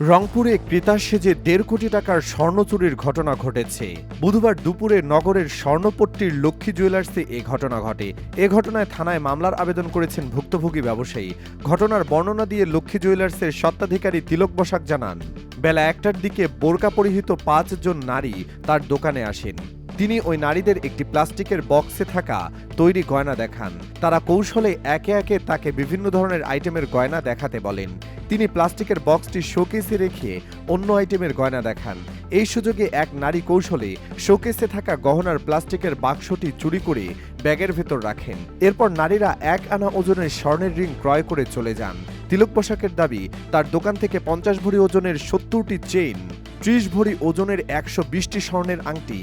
রংপুরে ক্রেতার সেজে দেড় কোটি টাকার স্বর্ণ চুরির ঘটনা ঘটেছে। বুধবার দুপুরে নগরের স্বর্ণপট্টির লক্ষ্মী জুয়েলার্সে এ ঘটনা ঘটে। এ ঘটনায় থানায় মামলার আবেদন করেছেন ভুক্তভোগী ব্যবসায়ী। ঘটনার বর্ণনা দিয়ে লক্ষ্মী জুয়েলার্সের স্বত্বাধিকারী তিলক বসাক জানান, বেলা একটার দিকে বোরকা পরিহিত পাঁচজন নারী তার দোকানে আসেন। তিনি ওই নারীদের একটি প্লাস্টিকের বক্সে থাকা তৈরি গয়না দেখান। তারা কৌশলে একে একে তাকে বিভিন্ন ধরনের আইটেমের গয়না দেখাতে বলেন। তিনি প্লাস্টিকের বক্সটি শোকেসে রেখে অন্য আইটেমের গয়না দেখান। এই সুযোগে এক নারী কৌশলে শোকেসে থাকা গহনার প্লাস্টিকের বাক্সটি চুরি করে ব্যাগের ভেতর রাখেন। এরপর নারীরা এক আনা ওজনের স্বর্ণের রিং ক্রয় করে চলে যান। তিলক পোশাকের দাবি, তার দোকান থেকে পঞ্চাশ ভরি ওজনের সত্তরটি চেইন, ত্রিশ ভরি ওজনের একশো বিশটি স্বর্ণের আংটি।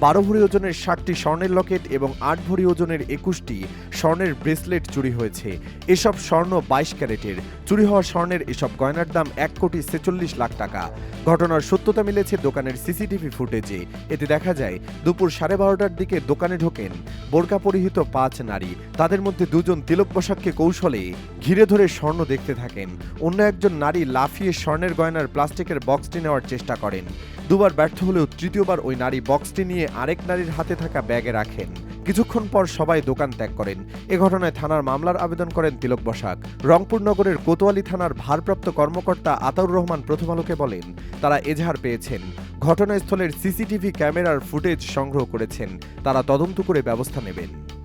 বারো ভরি ওজনের ষাটটি স্বর্ণের লকেট এবং আট ভরি ওজনের একুশটি স্বর্ণের ব্রেসলেট চুরি হয়েছে। এসব স্বর্ণ বাইশ ক্যারেটের। চুরি হওয়া স্বর্ণের এসব গয়নার দাম এক কোটি ছেচল্লিশ লাখ টাকা। ঘটনার সত্যতা মিলেছে দোকানের সিসিটিভি ফুটেজে। এতে দেখা যায়, দুপুর সাড়ে বারোটার দিকে দোকানে ঢোকেন বোরকা পরিহিত পাঁচ নারী। তাদের মধ্যে দুজন তিলক পোশাককে কৌশলে ঘিরে ধরে স্বর্ণ দেখতে থাকেন। অন্য একজন নারী লাফিয়ে স্বর্ণের গয়নার প্লাস্টিকের বক্সটি নেওয়ার চেষ্টা করেন। দুবার ব্যর্থ হলেও তৃতীয়বার ওই নারী বক্সটি নিয়ে আরেক নারীর হাতে থাকা ব্যাগে রাখেন। কিছুক্ষণ পর সবাই দোকান ত্যাগ করেন। এ ঘটনায় থানার মামলার আবেদন করেন তিলক বসাক। রংপুর নগরের কোতোয়ালি থানার ভারপ্রাপ্ত কর্মকর্তা আতাউর রহমান প্রথম আলোকে বলেন, তারা এজাহার পেয়েছেন। ঘটনাস্থলের সিসিটিভি ক্যামেরার ফুটেজ সংগ্রহ করেছেন। তারা তদন্ত করে ব্যবস্থা নেবেন।